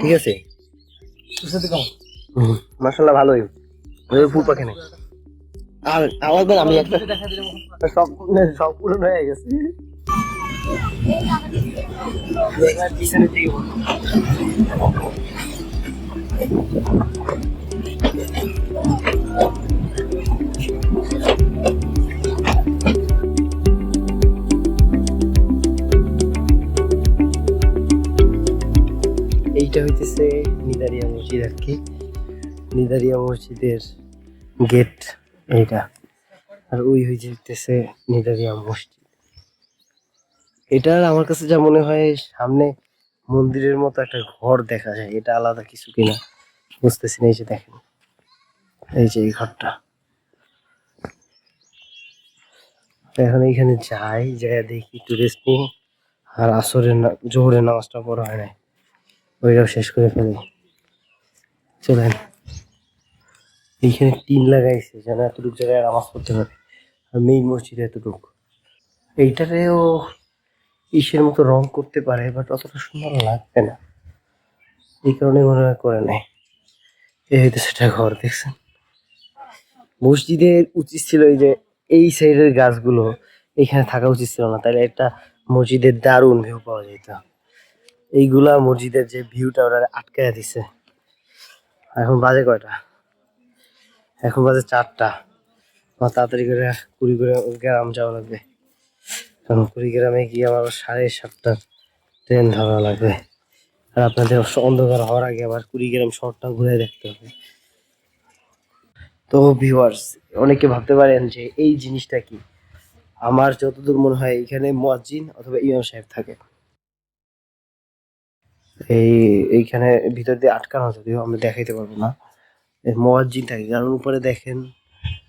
ঠিক আছে? মার্শাল্লাহ মাসাল্লাহ ভালোই। ওই ফুল পাখি নেই। আর আমার বেলা আমি একটা সব সব পূরণ হয়ে গেছে। এবার পিছনে দিকে নিদারিয়া মসজিদের গেট এইটা। আর ওই হয়ে যেতেছে নিদারিয়া মসজিদ এটার আমার কাছে যা মনে হয়, সামনে মন্দিরের মতো একটা ঘর দেখা যায়। এটা আলাদা কিছু কিনা বুঝতেছি না, এই যে দেখেন। এই যে এই ঘরটা। এখন এইখানে যাই যাই দেখি, একটু রেস্ট নিই। আর আসরের না, জোহরের নামাজটা পড়া হয় নাই। ওইটাও শেষ করে ফেলি। চলেন। এইখানে টিন লাগাইছে, যেন এতটুকু জায়গায় নামাজ পড়তে পারে। আর মেইন মসজিদে এতটুকু। এইটারেও ইসের মতো রং করতে পারে বাট অতটা সুন্দর লাগবে না। এই কারণে মনে হয় করে নেয় এই হয়তো সেটা ঘর, দেখছেন? মসজিদের উচিত ছিল এই যে, এই সাইডের গাছগুলো এখানে থাকা উচিত ছিল না। তাহলে একটা মসজিদের দারুণ ভিউ পাওয়া যেত। এইগুলা মসজিদের যে ভিউটা ওরা আটকায় দিছে। এখন বাজে কয়টা? এখন বাজে চারটা। আমার তাড়াতাড়ি করে কুড়ি করে গ্রাম যাওয়া লাগবে। কারণ কুড়িগ্রামে গিয়ে আমার সাড়ে সাতটার ট্রেন ধরা লাগবে। আর আপনাদের অন্ধকার হওয়ার আগে আবার কুড়িগ্রাম শহরটা ঘুরে দেখতে হবে। তো ভিউয়ার্স অনেকে ভাবতে পারেন যে এই জিনিসটা কি? আমার যতদূর মনে হয় এখানে মুয়াজ্জিন অথবা ইমাম সাহেব থাকে। এই, এইখানে ভিতর দিয়ে আটকানো যদিও, আমি দেখাইতে পারব না। মুয়াজ্জিন থাকে। কারণ উপরে দেখেন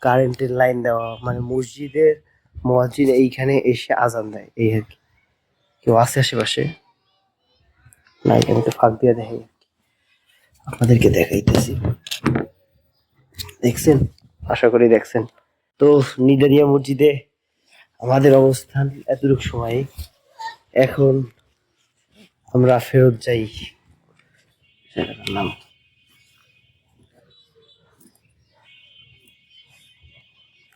কারেন্টের লাইন দেওয়া। মানে মসজিদের মুয়াজ্জিন এইখানে এসে আজান দেয়। এই আর কি। কেউ আছে আশেপাশে? না, এখানে তো ফাঁক দিয়ে দেখে আপনাদেরকে দেখাইতেছি। দেখছেন? আশা করি দেখছেন। তো নিদারিয়া মসজিদে আমাদের অবস্থান এতটুকু সময়। এখন আমরা ফেরত যাই। নাম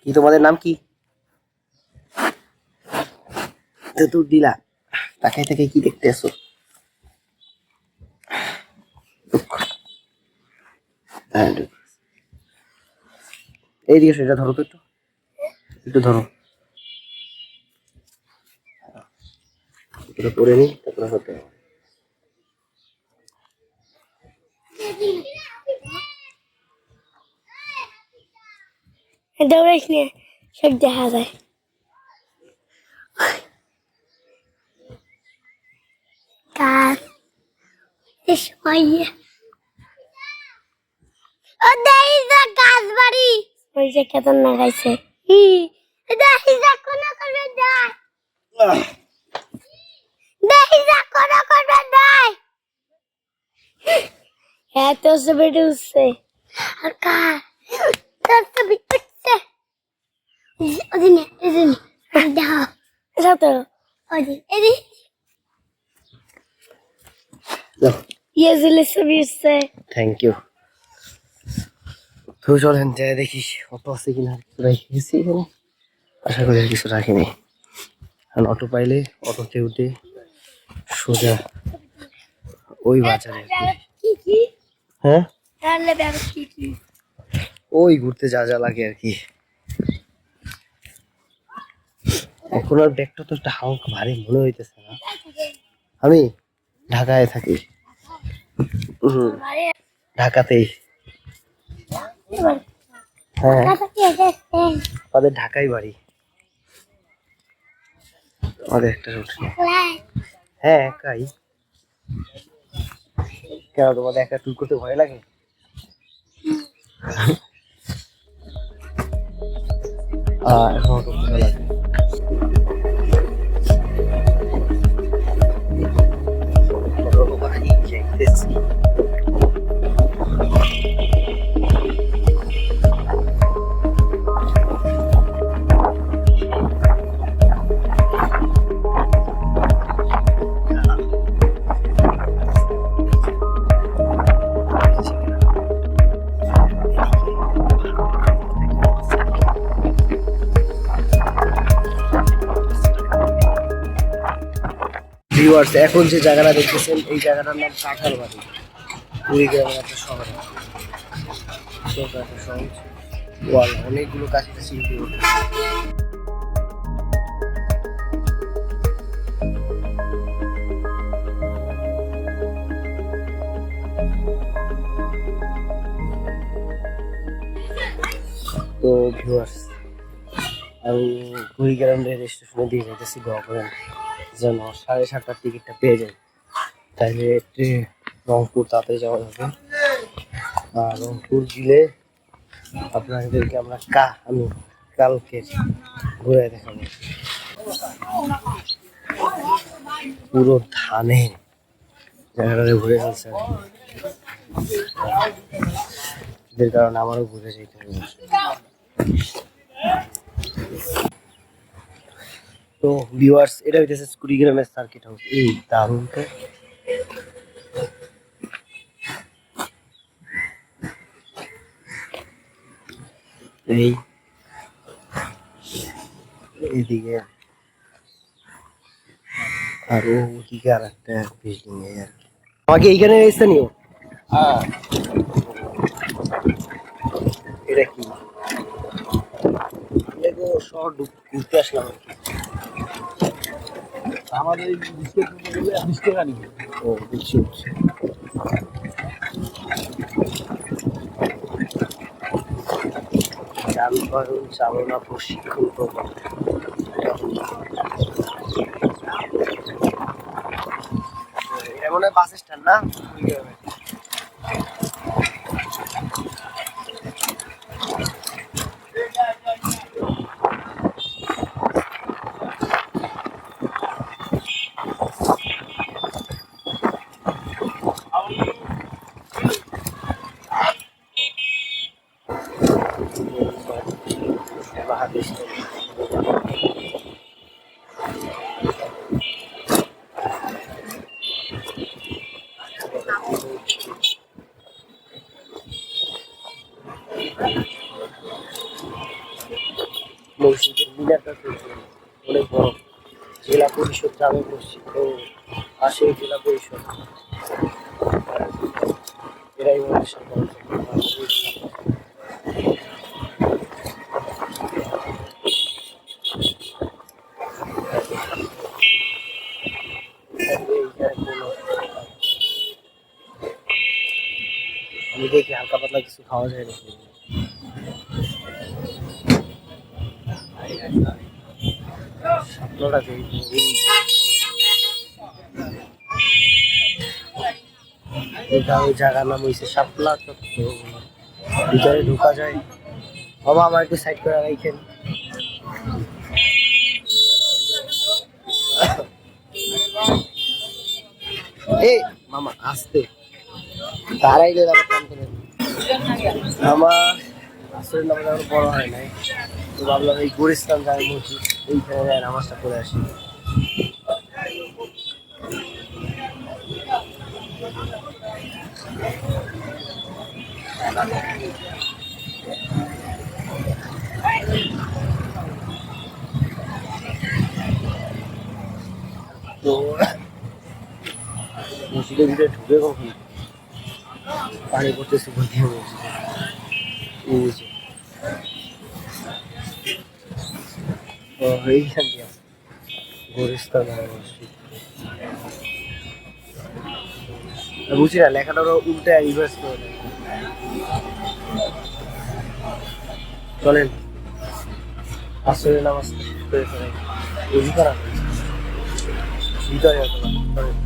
কি তোমাদের নাম কি? তো তুই দিলা তাকাই তাকাই কি দেখতে আসো। হ্যাঁ। এইদিকে এসো, এটা ধরো তো একটু। একটু ধরো। এটা করে নি তারপরে হতে। দৌড়াইস নিয়ে সব দেখা যায় কাজ সবাই ও দেই যা গাছ বাড়ি ওই যে কেতন না গাইছে হি দেই যা কোন করবে দাই দেই যা কোন করবে দাই এত সবে উঠছে আর কা তোর সবে উঠছে ওদিনে ওদিনে ওদিন এদিন জিলে ছবি উঠছে থ্যাংক ইউ তো চলেন যাই দেখি অটো আছে কিনা কিছু এখানে আশা করি আর কিছু রাখিনি আর অটো পাইলে অটোতে উঠে সোজা ওই বাজারে হ্যাঁ তাহলে ব্যাগ কি কি ওই ঘুরতে যা যা লাগে আর কি এখন আর ব্যাগটা তো হালকা ভারী মনে হইতেছে না। আমি ঢাকায় থাকি। ঢাকাতেই। হ্যাঁ। আমাদের ঢাকাই বাড়ি। আমাদের একটা রুট হ্যাঁ একাই। কেন তোমাদের একা ট্যুর করতে ভয় লাগে? আহ, এখন ভিউয়ার্স এখন যে জায়গাটা দেখতেছেন, এই জায়গাটার নাম কাঁঠাল বাড়ি কুড়িগ্রামের একটা শহর একটা শহর ওয়াল, অনেকগুলো কাছাকাছি তো ভিউয়ার্স আমি কুড়িগ্রাম রেল স্টেশনে দিয়ে যেতেছি করেন। যেন সাড়ে সাতটার টিকিটটা পেয়ে যাই তাহলে রংপুর তাড়াতাড়ি যাওয়া যাবে। আর রংপুর গেলে আপনাদেরকে আমরা কা, আমি কালকে ঘুরে দেখাবো। পুরো ধানে জায়গাটাতে ঘুরে ফেলছে। এদের কারণে আমারও ঘুরে যেতে হবে। তো ভিউয়ার্স এটা হইতেছে কুড়িগ্রামের সার্কিট হাউস এই দারুণ তো এই। এদিকে আর ওদিকে আর একটা বিল্ডিং এই আর কি। আমাকে এইখানে স্থানীয় হ্যাঁ। এটা কি? ঢুক- ঘুরতে আসলাম আর কি। আমাদের এই বিস্কুট বিশ টাকা নিবে। ও বুঝছি যানবাহন চালনা প্রশিক্ষণ প্রকল্প। এটা মনে হয় বাস স্ট্যান্ড না? মসজিদের মিনারটা অনেক বড়। জেলা পরিষদ জামে মসজিদ তো পাশে জেলা পরিষদ। আমি দেখি হালকা পাতলা কিছু খাওয়া যায় নাকি? স্বপ্নটা ভিতরে ঢোকা যায়। বাবা, আমার একটু সাইড করে রাখেন। এই, মামা, আসতে। তারাই আবার আমার আসলে নামাজ আমার বড় হয় নাই। তো ভাবলাম এই গুরিস্তান যাই মসজিদ এইখানে যাই নামাজটা পড়ে আসি। তো মসজিদের ভিতরে ঢুকে কখন? পানি পড়তেছে দিয়ে মসজিদে এইখান বুঝি না লেখাটা উল্টে রিভার্স করে। চলেন। আসলে নামাজ করে বুঝি করা চলেন।